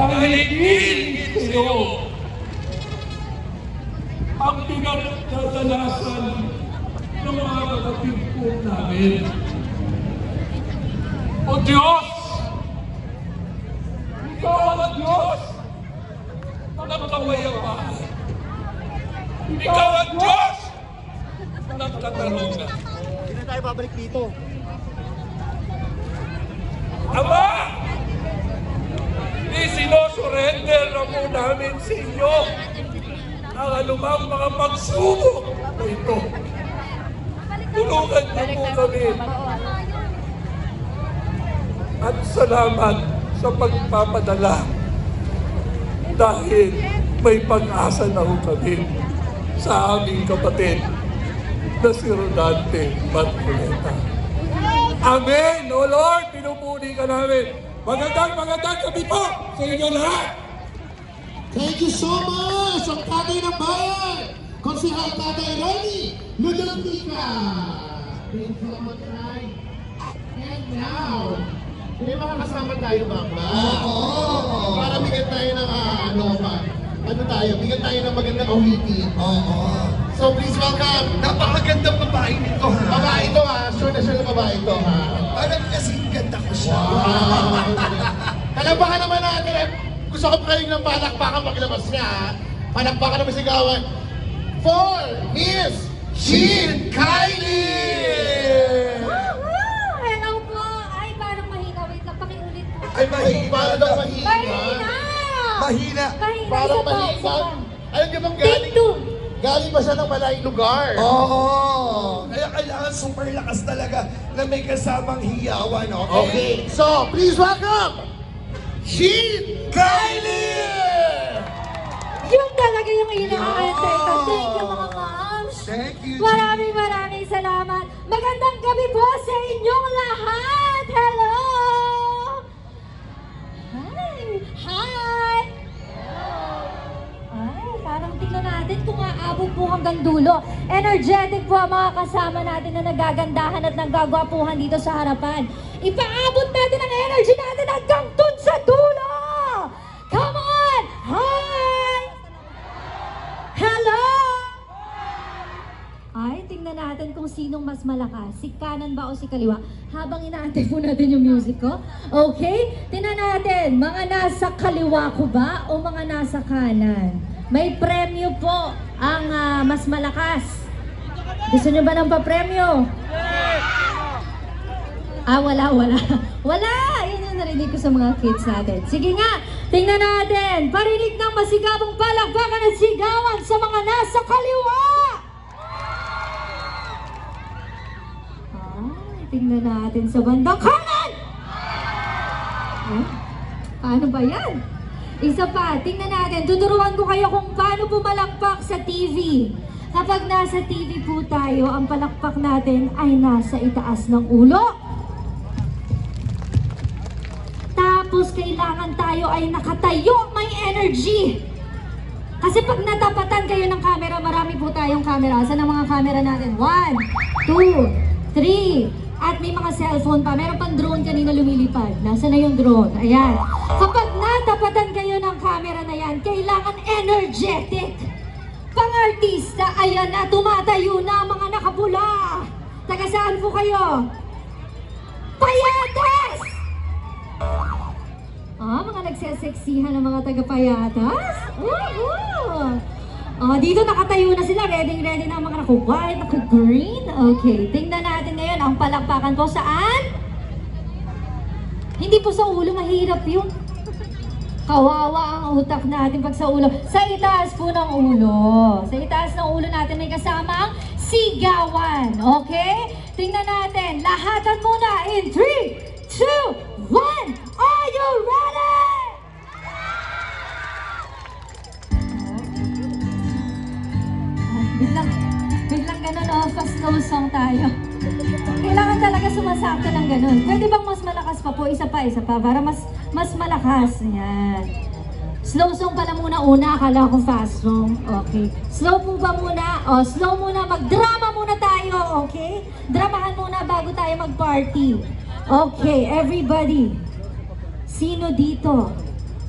dahil sa'yo ang pinagdadalasan ng mga kapatid po namin. O Diyos! Ikaw ang Diyos! ng kawayapaan. Ikaw ang Diyos! ng katarungan. Hindi na tayo babalik dito. Ama! Isinosurrender na po namin sa inyo ang anumang mga pagsubok na ito. Tulungan niyo po kami. At salamat sa pagpapadala dahil may pag-asa na ho kami sa aming kapatid na si Rodante Marcoleta. Amen! O Lord, pinupuli ka namin. Magandang magandang gabi po sa inyo lahat. Thank you so much! Ang tatay ng bayan! Konsihal Tatay Ronnie Ludolfica! Thank you, Amatay! And now, may mga kasama tayo ba? Oo! Para bigyan tayo ng ah, ano pa. Ano tayo? Bigyan tayo ng magandang awitin. Oo. So please welcome. Napakagandang babae nito ha. Babae ito ha. Sure na sure na babae ito ha. Parang kasi ganda ko siya. Kalabahan naman natin eh. Gusto ko pa kayong ng palakpakan paglabas niya. Palakpakan naman sigawan. For Miss Jean Kylie! Hello po! Ay, parang mahina. Wait lang, pakiulit po. Ay, mahina. Para daw mahina. Mahina! Mahina. Mahina. Parang mahina. Alam niyo bang Take galing? two. Galing ba siya ng malayong lugar? Oo. Kaya kailangan super lakas talaga na may kasamang hiyawan, okay? Okay, so please welcome Jean Kylie! Yun talaga yung inaantay ko. Thank you mga moms. Thank you. Maraming maraming salamat. Magandang gabi po sa inyong lahat. Kung aabot po hanggang dulo. Energetic po ang mga kasama natin na nagagandahan at nagagwapuhan dito sa harapan. Ipaabot natin ang energy natin hanggang dun sa dulo! Come on! Hi! Hello! Ay, tingnan natin kung sinong mas malakas. Si kanan ba o si kaliwa? Habang inaantay po natin yung music ko. Okay? Tingnan natin, mga nasa kaliwa ko ba o mga nasa kanan? May premyo po ang ah, mas malakas. Gusto nyo ba ng papremyo? Ah, wala, wala. Wala! Yun yung narinig ko sa mga kids natin. Sige nga, tingnan natin. Parinig ng masigabong palakpakan at sigawan sa mga nasa kaliwa! Ay, tingnan natin sa bandang kanan! Ay, paano ba yan? Isa pa, tingnan natin. Tuturuan ko kayo kung paano pumalakpak sa TV. Kapag nasa TV po tayo, ang palakpak natin ay nasa itaas ng ulo. Tapos kailangan tayo ay nakatayo, may energy. Kasi pag natapatan kayo ng camera, marami po tayong camera. Saan ang mga camera natin? One, two, three, may mga cellphone pa. Meron pang drone kanina lumilipad. Nasaan na yung drone? Ayan. Kapag natapatan kayo ng camera na yan, kailangan energetic. Pang-artista, ayan na, tumatayo na mga nakapula. Taga saan po kayo? Payatas! Ah, mga nagseseksihan ng mga taga-payatas? Woohoo! Ah, dito nakatayo na sila. Ready, ready na ang mga naku-white, naku-green. Okay, tingnan ngayon ang palakpakan po saan? Hindi po sa ulo, mahirap yun. Kawawa ang utak natin pag sa ulo. Sa itaas po ng ulo. Sa itaas ng ulo natin may kasamang sigawan. Okay? Tingnan natin. Lahatan muna in 3, 2, 1. Are you ready? Biglang, biglang ganun, oh, fast slow song tayo kailangan talaga sumasakto ng ganun. Pwede bang mas malakas pa po? Isa pa, isa pa. Para mas, mas malakas. Yan. Slow song pala muna una. Akala ko fast song. Okay. Slow po ba muna? O, slow muna. Magdrama muna tayo. Okay? Dramahan muna bago tayo mag-party. Okay, everybody. Sino dito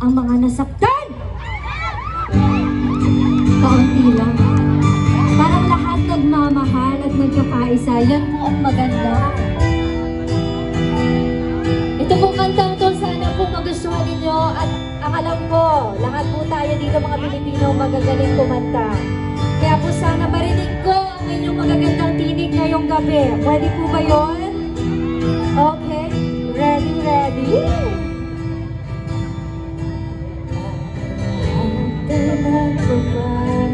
ang mga nasaktan? Kaunti lang. Parang lahat nagmamahal at nagkakaisa, yan po ang maganda. Ito pong kantang to, sana po magustuhan ninyo at ang ko, lahat po tayo dito mga Pilipino magagaling kumanta. Kaya po sana marinig ko ang inyong magagandang tinig ngayong gabi. Pwede po ba yun? Okay, ready, ready. Yeah. Thank you.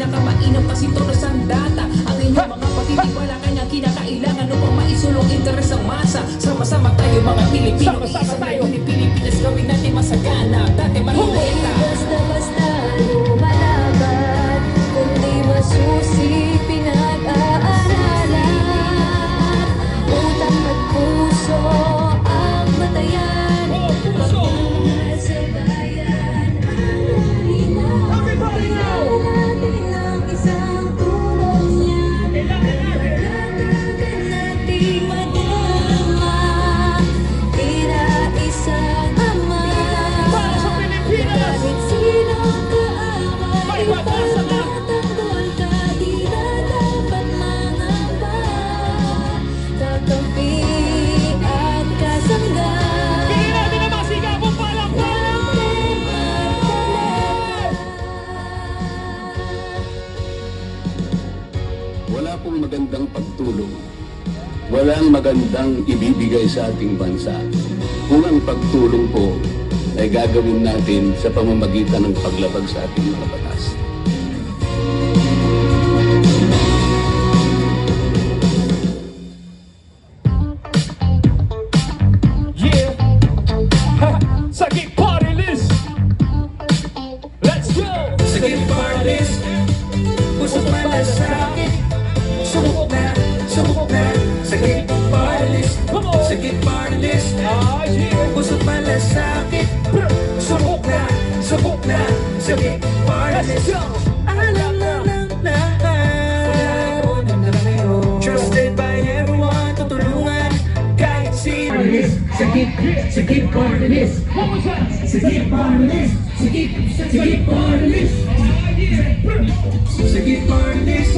Pinakamainam kasi toros ang data Ang inyong mga patitiwala kanyang kinakailangan Upang maisulong interes ang masa. Sama-sama tayo mga Pilipino Sama-sama tayo. wala pong magandang pagtulong, walang magandang ibibigay sa ating bansa kung ang pagtulong po ay gagawin natin sa pamamagitan ng paglabag sa ating mga batas. Sumukin sa gitparlis Sa gitparlis Busog malasakit. Sumuk na, sumuk na Sa gitparlis Alam na lang ah, lahat Trusted by everyone Tutulungan kahit sino. Sa gitparlis Sa gitparlis Sa gitparlis Sa gitparlis Sa gitparlis